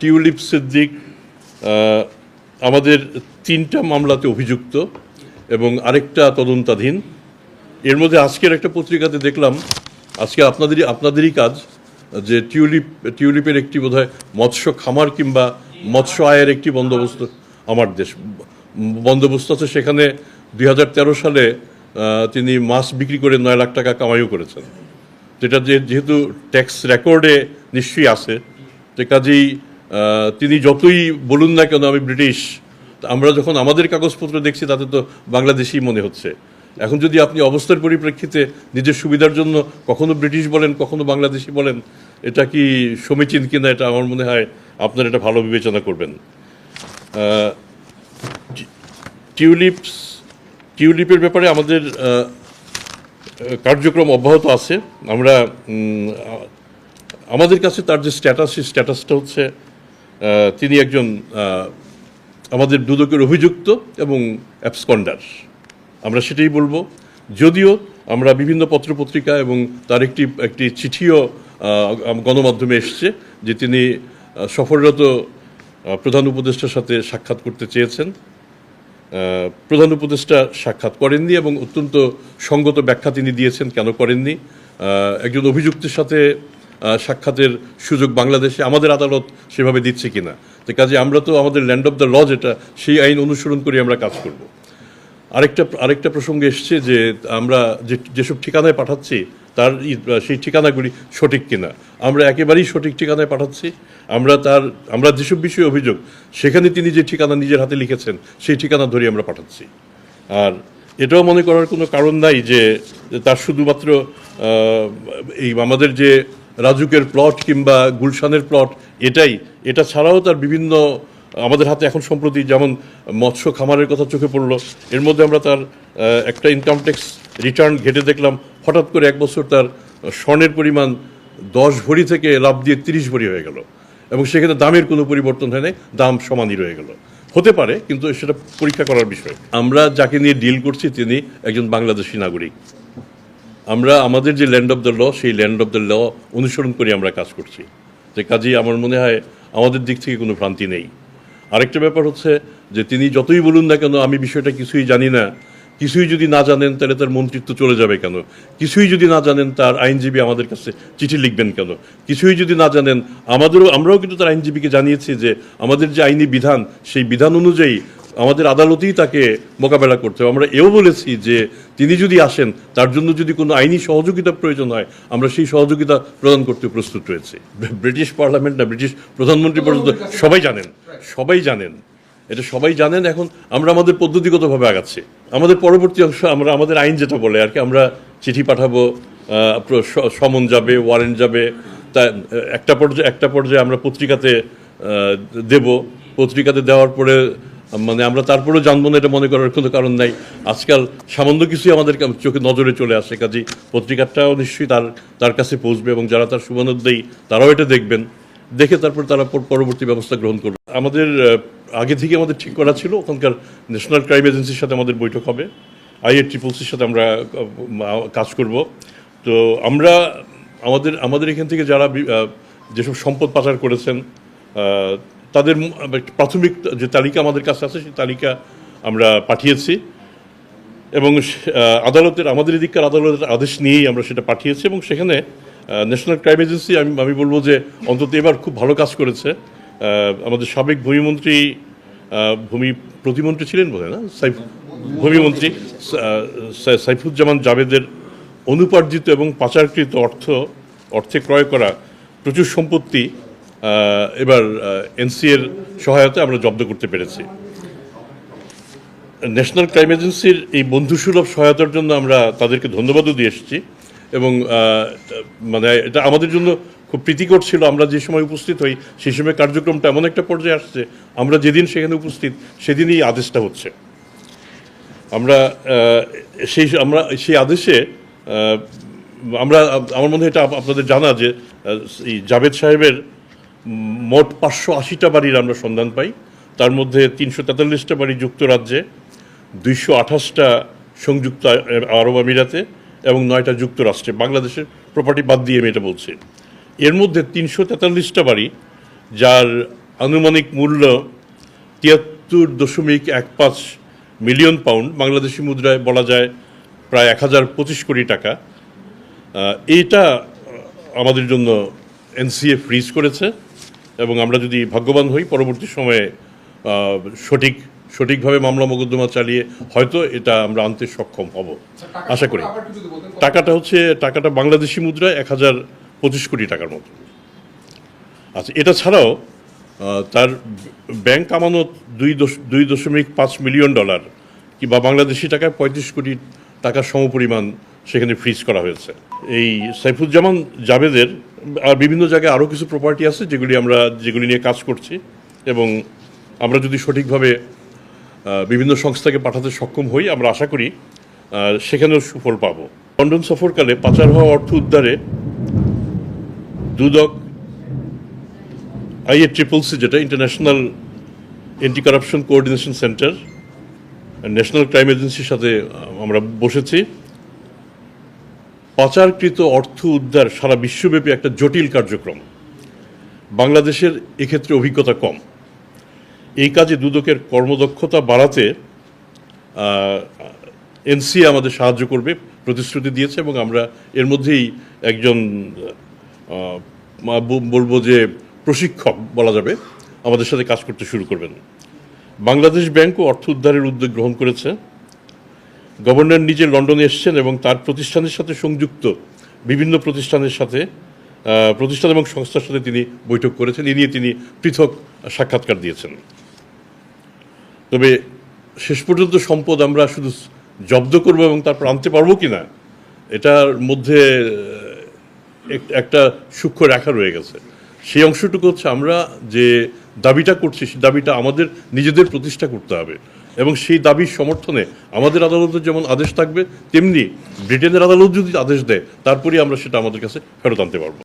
Tulip Siddique আমাদের তিনটা মামলাতে অভিযুক্ত এবং আরেকটা তদন্তাধীন। এর মধ্যে আজকের একটা পত্রিকাতে দেখলাম, আজকে আপনাদেরই আপনাদেরই কাজ যে টিউলিপ, টিউলিপের একটি বোধহয় মৎস্য খামার কিংবা মৎস্য আয়ের একটি বন্দোবস্ত আমার দেশ, বন্দোবস্ত আছে। সেখানে দু হাজার তেরো সালে তিনি মাছ বিক্রি করে নয় লাখ টাকা কামাইও করেছেন। যেটা যেহেতু ট্যাক্স রেকর্ডে নিশ্চয়ই আছে, তো কাজেই তিনি যতই বলুন না কেন আমি ব্রিটিশ আমরা যখন আমাদের কাগজপত্র দেখছি, তাতে তো বাংলাদেশি মনে হচ্ছে। এখন যদি আপনি অবস্থার পরিপ্রেক্ষিতে নিজের সুবিধার জন্য কখনো ব্রিটিশ বলেন, কখনো বাংলাদেশি বলেন, এটা কি সমীচীন কিনা এটা আমার মনে হয় আপনার এটা ভালো বিবেচনা করবেন। টিউলিপস, টিউলিপের ব্যাপারে আমাদের কার্যক্রম অব্যাহত আছে। আমরা আমাদের কাছে তার যে স্ট্যাটাস সেই স্ট্যাটাসটা হচ্ছে তিনি একজন আমাদের দুদকের অভিযুক্ত এবং অ্যাবসকন্ডার আমরা সেটাই বলব। যদিও আমরা বিভিন্ন পত্রপত্রিকা এবং তার একটি একটি চিঠিও গণমাধ্যমে এসছে যে তিনি সফররত প্রধান উপদেষ্টার সাথে সাক্ষাৎ করতে চেয়েছেন। প্রধান উপদেষ্টা সাক্ষাৎ করেননি এবং অত্যন্ত সঙ্গত ব্যাখ্যা তিনি দিয়েছেন, কেন করেননি। একজন অভিযুক্তের সাথে সাক্ষাতের সুযোগ বাংলাদেশে আমাদের আদালত সেভাবে দিচ্ছে কিনা। তো কাজে আমরা তো আমাদের ল্যান্ড অফ দ্য ল যেটা, সেই আইন অনুসরণ করে আমরা কাজ করব। আরেকটা আরেকটা প্রসঙ্গে এসছে যে আমরা যে, যেসব ঠিকানায় পাঠাচ্ছি, তার সেই ঠিকানাগুলি সঠিক কিনা। আমরা একেবারেই সঠিক ঠিকানায় পাঠাচ্ছি। আমরা তার, আমরা যেসব বিষয়ে অভিযোগ, সেখানে তিনি যে ঠিকানা নিজের হাতে লিখেছেন, সেই ঠিকানা ধরে আমরা পাঠাচ্ছি। আর এটাও মনে করার কোনো কারণ নাই যে যে তার শুধুমাত্র এই আমাদের যে রাজুকের প্লট কিংবা গুলশানের প্লট এটাই। এটা ছাড়াও তার বিভিন্ন, আমাদের হাতে এখন সম্প্রতি যেমন মৎস্য খামারের কথা চোখে পড়ল, এর মধ্যে আমরা তার একটা ইনকাম ট্যাক্স রিটার্ন ঘেটে দেখলাম। হঠাৎ করে এক বছর তার স্বর্ণের পরিমাণ দশ ভরি থেকে লাভ দিয়ে তিরিশ ভরি হয়ে গেল। এবং সেখানে দামের কোনো পরিবর্তন হয় দাম সমানই রয়ে গেল। হতে পারে, কিন্তু সেটা পরীক্ষা করার বিষয়। আমরা যাকে নিয়ে ডিল করছি, তিনি একজন বাংলাদেশি নাগরিক। আমরা আমাদের যে ল্যান্ড অফ দ্য ল সেই ল্যান্ড অফ দ্য ল অনুসরণ করে আমরা কাজ করছি। যে কাজেই আমার মনে হয় আমাদের দিক থেকে কোনো ভ্রান্তি নেই। আরেকটা ব্যাপার হচ্ছে যে তিনি যতই বলুন না কেন, আমি বিষয়টা কিছুই জানি না। কিছুই যদি না জানেন, তাহলে তার মন্ত্রিত্ব চলে যাবে কেন? কিছুই যদি না জানেন, তার আইনজীবী আমাদের কাছে চিঠি লিখবেন কেন? কিছুই যদি না জানেন, আমাদেরও, আমরাও কিন্তু তার আইনজীবীকে জানিয়েছি যে আমাদের যে আইনি বিধান, সেই বিধান অনুযায়ী আমাদের আদালতেই তাকে মোকাবেলা করতে হবে। আমরা এও বলেছি যে তিনি যদি আসেন তার জন্য যদি কোনো আইনি সহযোগিতা প্রয়োজন হয় আমরা সেই সহযোগিতা প্রদান করতে প্রস্তুত রয়েছি। ব্রিটিশ পার্লামেন্ট না ব্রিটিশ প্রধানমন্ত্রী পর্যন্ত সবাই জানেন সবাই জানেন। এটা সবাই জানেন এখন আমরা আমাদের পদ্ধতিগতভাবে আগাচ্ছি। আমাদের পরবর্তী অংশ আমরা আমাদের আইন যেটা বলে আর কি আমরা চিঠি পাঠাবো সমন যাবে ওয়ারেন্ট যাবে তা একটা পর্যায়ে একটা পর্যায়ে আমরা পত্রিকাতে দেব। পত্রিকাতে দেওয়ার পরে মানে আমরা তারপরেও জানব না, এটা মনে করার কোনো কারণ নাই। আজকাল সামান্য কিছুই আমাদের চোখে নজরে চলে আসে কাজে পত্রিকাটাও নিশ্চয়ই তার তার কাছে পৌঁছবে এবং যারা তার শুভানুদ্দেয়ী তারাও এটা দেখবেন। দেখে তারপর তারা পরবর্তী ব্যবস্থা গ্রহণ করবে। আমাদের আগে থেকে আমাদের ঠিক করা ছিল, ওখানকার ন্যাশনাল ক্রাইম এজেন্সির সাথে আমাদের বৈঠক হবে। আইএ ট্রিপলসির সাথে আমরা কাজ করব। তো আমরা, আমাদের আমাদের এখান থেকে যারা যেসব সম্পদ পাচার করেছেন তাদের প্রাথমিক যে তালিকা আমাদের কাছে আছে, সেই তালিকা আমরা পাঠিয়েছি। এবং আদালতের, আমাদের এদিককার আদালতের আদেশ নিয়েই আমরা সেটা পাঠিয়েছি এবং সেখানে ন্যাশনাল ক্রাইম এজেন্সি আমি আমি বলব যে অন্তত এবার খুব ভালো কাজ করেছে। আমাদের সাবেক ভূমিমন্ত্রী ভূমি প্রতিমন্ত্রী ছিলেন বোধ না? সাইফ, ভূমিমন্ত্রী সাইফুজ্জামান জাভেদের অনুপার্জিত এবং পাচারকৃত অর্থ, অর্থে ক্রয় করা প্রচুর সম্পত্তি এবার এনসিএর সহায়তায় আমরা জব্দ করতে পেরেছি। ন্যাশনাল ক্রাইম এজেন্সির এই বন্ধুসুলভ সহায়তার জন্য আমরা তাদেরকে ধন্যবাদও দিয়ে এসেছি এবং মানে এটা আমাদের জন্য খুব প্রীতিকর ছিল। আমরা যে সময় উপস্থিত হই, সেই সময় কার্যক্রমটা এমন একটা পর্যায়ে আসছে, আমরা যেদিন সেখানে উপস্থিত, সেদিনই আদেশটা হচ্ছে। আমরা সেই আমরা, সেই আদেশে আমরা, আমার মনে হয় এটা আপনাদের জানা যে এই জাভেদ সাহেবের মোট পাঁচশো আশিটা বাড়ির আমরা সন্ধান পাই। তার মধ্যে তিনশো তেতাল্লিশটা বাড়ি যুক্তরাজ্যে, দুইশো আঠাশটা সংযুক্ত আরব আমিরাতে এবং নয়টা যুক্তরাষ্ট্রে। বাংলাদেশের প্রপার্টি বাদ দিয়ে আমি এটা বলছি। এর মধ্যে তিনশো তেতাল্লিশটা বাড়ি, যার আনুমানিক মূল্য তিয়াত্তর দশমিক এক পাঁচ মিলিয়ন পাউন্ড, বাংলাদেশি মুদ্রায় বলা যায় প্রায় এক হাজার পঁচিশ কোটি টাকা। এইটা আমাদের জন্য এনসিএ ফ্রিজ করেছে। এবং আমরা যদি ভাগ্যবান হই পরবর্তী সময়ে সঠিক সঠিকভাবে মামলা মোকদ্দমা চালিয়ে হয়তো এটা আমরা আনতে সক্ষম হব। আশা করি। টাকাটা হচ্ছে টাকাটা বাংলাদেশি মুদ্রায় এক হাজার পঁচিশ কোটি টাকার মতো। আচ্ছা এটা ছাড়াও তার ব্যাংক আমানত দুই দশ দুই দশমিক পাঁচ মিলিয়ন ডলার কিংবা বাংলাদেশি টাকায় পঁয়ত্রিশ কোটি টাকার সমপরিমাণ সেখানে ফ্রিজ করা হয়েছে। এই সাইফুজ্জামান জাভেদের আর বিভিন্ন জায়গায় আরও কিছু প্রপার্টি আছে যেগুলি আমরা, যেগুলি নিয়ে কাজ করছি এবং আমরা যদি সঠিকভাবে বিভিন্ন সংস্থাকে পাঠাতে সক্ষম হই, আমরা আশা করি সেখানেও সুফল পাবো। লন্ডন সফরকালে পাচার হওয়া অর্থ উদ্ধারে দুদক আইএ ট্রিপল সি, যেটা international anti corruption coordination centre national crime এজেন্সির সাথে আমরা বসেছি। পাচারকৃত অর্থ উদ্ধার সারা বিশ্বব্যাপী একটা জটিল কার্যক্রম। বাংলাদেশের এক্ষেত্রে অভিজ্ঞতা কম। এই কাজে দুদকের কর্মদক্ষতা বাড়াতে এনসিএ আমাদের সাহায্য করবে, প্রতিশ্রুতি দিয়েছে এবং আমরা এর মধ্যেই একজন বলব যে প্রশিক্ষক বলা যাবে, আমাদের সাথে কাজ করতে শুরু করবেন। বাংলাদেশ ব্যাংকও অর্থ উদ্ধারের উদ্যোগ গ্রহণ করেছে। গভর্নর নিজে লন্ডনে এসেছেন এবং তার প্রতিষ্ঠানের সাথে সংযুক্ত বিভিন্ন প্রতিষ্ঠানের সাথে প্রতিষ্ঠান এবং সংস্থার সাথে তিনি বৈঠক করেছেন। এ নিয়ে তিনি পৃথক সাক্ষাৎকার দিয়েছেন। তবে শেষ পর্যন্ত সম্পদ আমরা শুধু জব্দ করব এবং তারপর আনতে পারব কি না, এটার মধ্যে এক- একটা সূক্ষ্ম রেখা রয়ে গেছে। সেই অংশটুকু হচ্ছে আমরা যে দাবিটা করছি সেই দাবিটা আমাদের নিজেদের প্রতিষ্ঠা করতে হবে। এবং সেই দাবির সমর্থনে আমাদের আদালতের যেমন আদেশ থাকবে, তেমনি ব্রিটেনের আদালত যদি আদেশ দেয়, তারপরেই আমরা সেটা আমাদের কাছে ফেরত আনতে পারব।